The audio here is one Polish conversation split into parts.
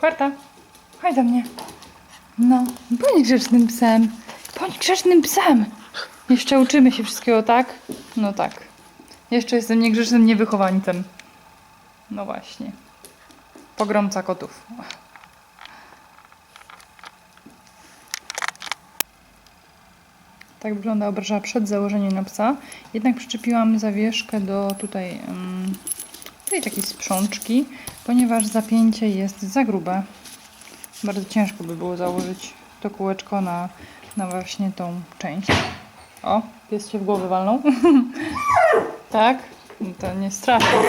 Puerta, chodź do mnie. No, bądź grzecznym psem. Bądź grzecznym psem. Jeszcze uczymy się wszystkiego, tak? No tak. Jeszcze jestem niegrzecznym niewychowańcem. No właśnie. Pogromca kotów. Tak wygląda obraża przed założeniem na psa. Jednak przyczepiłam zawieszkę do tutaj um, tej takiej sprzączki, ponieważ zapięcie jest za grube. Bardzo ciężko by było założyć to kółeczko na, na właśnie tą część. O, pies się w głowę walnął. tak? No To nie straszne.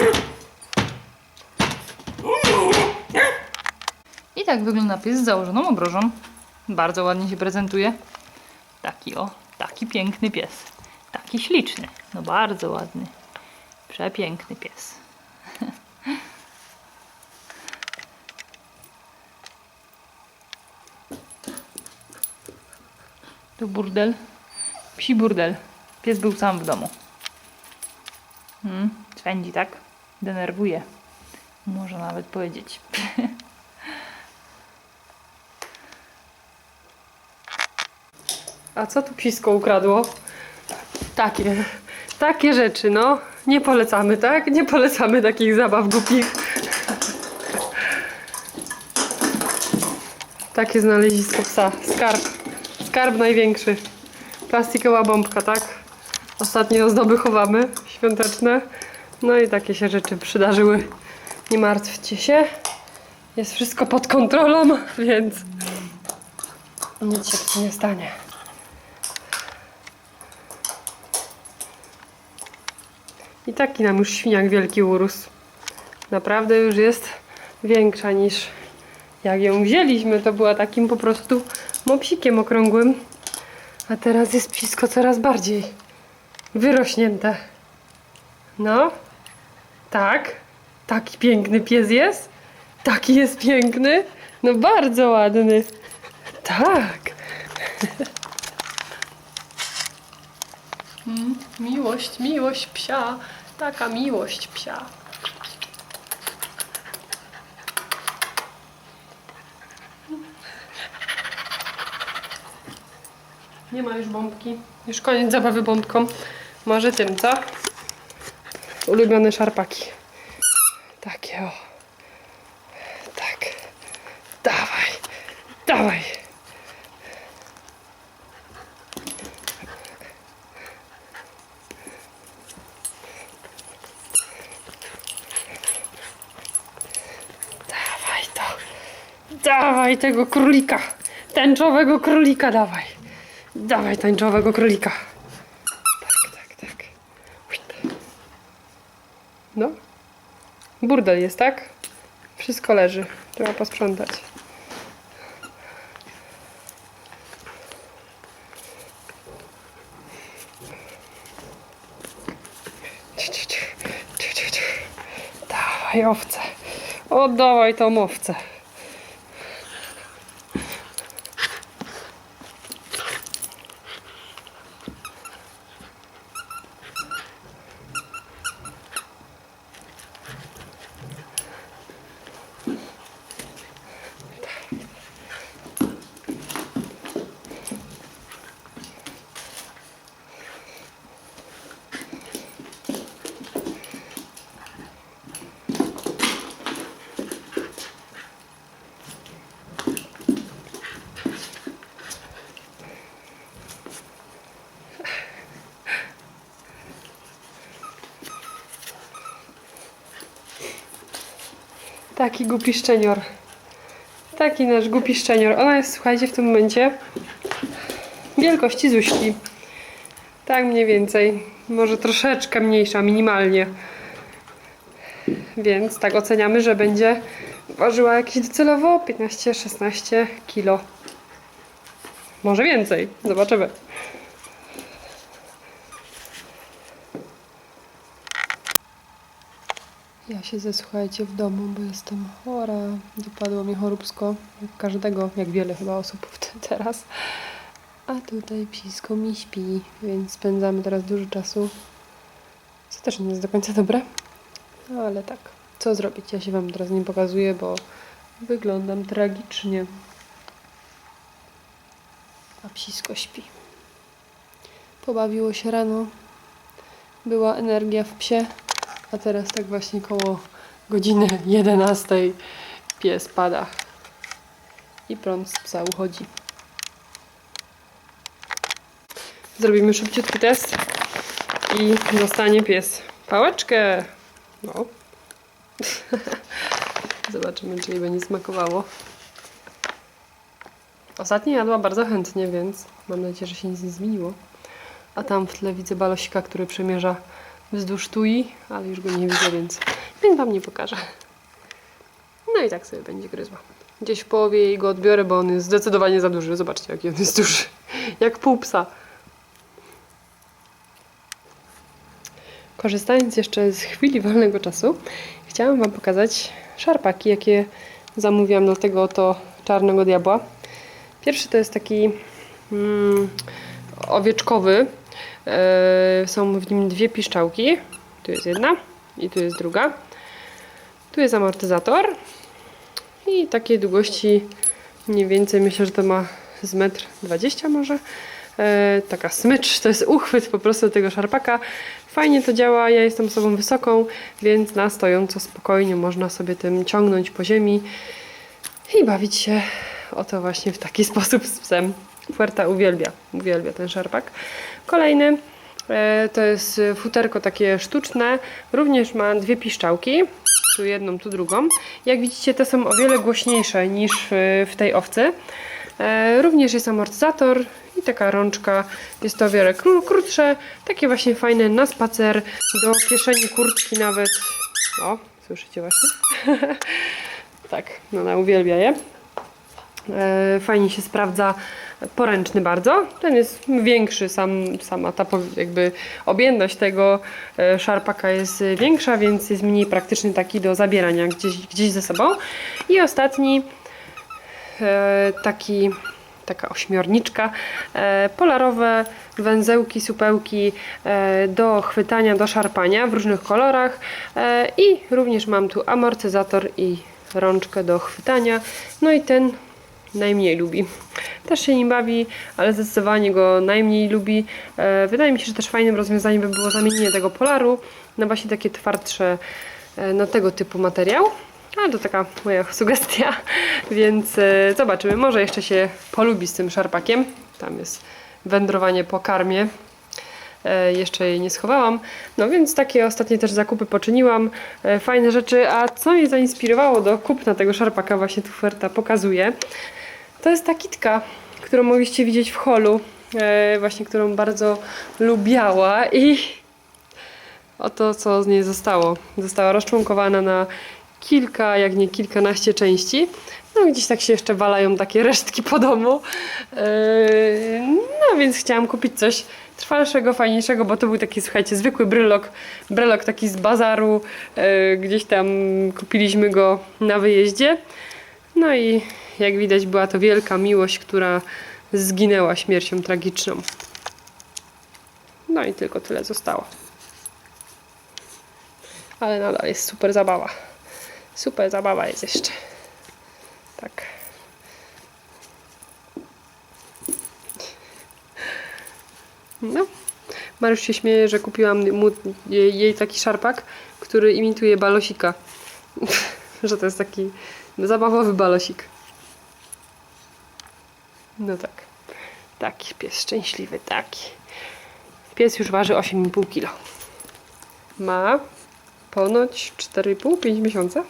I tak wygląda pies z założoną obrożą. Bardzo ładnie się prezentuje. Taki o, taki piękny pies. Taki śliczny. No bardzo ładny. Przepiękny pies. Tu burdel. Psi burdel. Pies był sam w domu. Hmm, tak? Denerwuje. Można nawet powiedzieć. A co tu psisko ukradło? Takie, takie rzeczy, no. Nie polecamy, tak? Nie polecamy takich zabaw głupich. Takie znalezisko psa. Skarb. Skarb największy. Plastikowa bombka, tak? Ostatnie ozdoby chowamy, świąteczne. No i takie się rzeczy przydarzyły. Nie martwcie się. Jest wszystko pod kontrolą, więc nic się tu nie stanie. I taki nam już świniak wielki urósł. Naprawdę już jest większa niż jak ją wzięliśmy. To była takim po prostu mopsikiem okrągłym. A teraz jest psisko coraz bardziej wyrośnięte. No, tak. Taki piękny pies jest. Taki jest piękny. No bardzo ładny. Tak. Mm, Miłość, miłość psia. Taka miłość psia. Nie ma już bombki. Już koniec zabawy bombką. Może tym, co? Ulubione szarpaki. Takie o. Tak. Dawaj. Dawaj. Dawaj to. Dawaj tego królika. Tęczowego królika dawaj. Dawaj tęczowego królika. Tak, tak, tak. No. Burdel jest, tak? Wszystko leży. Trzeba posprzątać. Dawaj owce. Oddawaj tą owcę. Taki głupi szczenior. Taki nasz głupi szczenior. Ona jest, słuchajcie, w tym momencie wielkości Zuśki. Tak mniej więcej. Może troszeczkę mniejsza, minimalnie. Więc tak oceniamy, że będzie ważyła jakieś docelowo 15-16 kilo. Może więcej. Zobaczymy. Ja siedzę, słuchajcie, w domu, bo jestem chora. Dopadło mi choróbsko, jak każdego, jak wiele chyba osób teraz. A tutaj psisko mi śpi, więc spędzamy teraz dużo czasu. Co też nie jest do końca dobre. No ale tak, co zrobić? Ja się Wam teraz nie pokazuję, bo Wyglądam tragicznie. A psisko śpi. Pobawiło się rano. Była energia w psie. A teraz tak właśnie koło godziny 11 pies pada. I prąd z psa uchodzi. Zrobimy szybciutki test i dostanie pies pałeczkę. No. Zobaczymy, czy jej będzie smakowało. Ostatnio jadła bardzo chętnie, więc mam nadzieję, że się nic nie zmieniło. A tam w tle widzę balosika, który przemierza wzdłuż tui, ale już go nie widzę, więc, więc wam nie pokażę. No i tak sobie będzie gryzła. Gdzieś w połowie jej go odbiorę, bo on jest zdecydowanie za duży. Zobaczcie, jaki on jest duży. Jak pół psa. Korzystając jeszcze z chwili wolnego czasu, chciałam Wam pokazać szarpaki, jakie zamówiłam do tego oto czarnego diabła. Pierwszy to jest taki mm, owieczkowy. E, są w nim dwie piszczałki. Tu jest jedna i tu jest druga. Tu jest amortyzator i takiej długości mniej więcej myślę, że to ma z metr 20 może. E, taka smycz, to jest uchwyt po prostu tego szarpaka. Fajnie to działa, ja jestem osobą wysoką, więc na stojąco spokojnie można sobie tym ciągnąć po ziemi i bawić się oto właśnie w taki sposób z psem. Fuerta uwielbia, uwielbia ten szarpak. Kolejny e, to jest futerko takie sztuczne, również ma dwie piszczałki, tu jedną, tu drugą. Jak widzicie te są o wiele głośniejsze niż e, w tej owcy. E, Również jest amortyzator i taka rączka. Jest to o wiele kró- krótsze, takie właśnie fajne na spacer, do kieszeni kurtki nawet. O, słyszycie właśnie? tak, no ona uwielbia je. Fajnie się sprawdza, poręczny bardzo. Ten jest większy, sam, sama ta jakby objętość tego e, szarpaka jest większa, więc jest mniej praktyczny taki do zabierania gdzieś, gdzieś ze sobą. I ostatni e, taki, taka ośmiorniczka, e, polarowe węzełki, supełki e, do chwytania, do szarpania w różnych kolorach e, i również mam tu amortyzator i rączkę do chwytania. No i ten najmniej lubi. Też się nim bawi, ale zdecydowanie go najmniej lubi. E, Wydaje mi się, że też fajnym rozwiązaniem by było zamienienie tego polaru na właśnie takie twardsze, e, na tego typu materiał. Ale to taka moja sugestia, więc e, zobaczymy. Może jeszcze się polubi z tym szarpakiem. Tam jest wędrowanie po karmie. Jeszcze jej nie schowałam. No więc takie ostatnie też zakupy poczyniłam. Fajne rzeczy. A co mnie zainspirowało do kupna tego szarpaka, właśnie tu Fuerta pokazuje, to jest ta kitka, którą mogliście widzieć w holu. E, właśnie którą bardzo lubiała i oto co z niej zostało. Została rozczłonkowana na kilka, jak nie kilkanaście części. No gdzieś tak się jeszcze walają takie resztki po domu. Yy, no więc chciałam kupić coś trwalszego, fajniejszego, bo to był taki, słuchajcie, zwykły brylok. Brylok taki z bazaru. Yy, gdzieś tam kupiliśmy go na wyjeździe. No i jak widać była to wielka miłość, która zginęła śmiercią tragiczną. No i tylko tyle zostało. Ale nadal jest super zabawa. Super zabawa jest jeszcze. Tak. No. Mariusz się śmieje, że kupiłam mu, jej, taki szarpak, który imituje balosika. że to jest taki zabawowy balosik. No tak. Taki pies szczęśliwy, taki. Pies już waży 8,5 kg. Ma ponoć 4,5-5 miesiąca.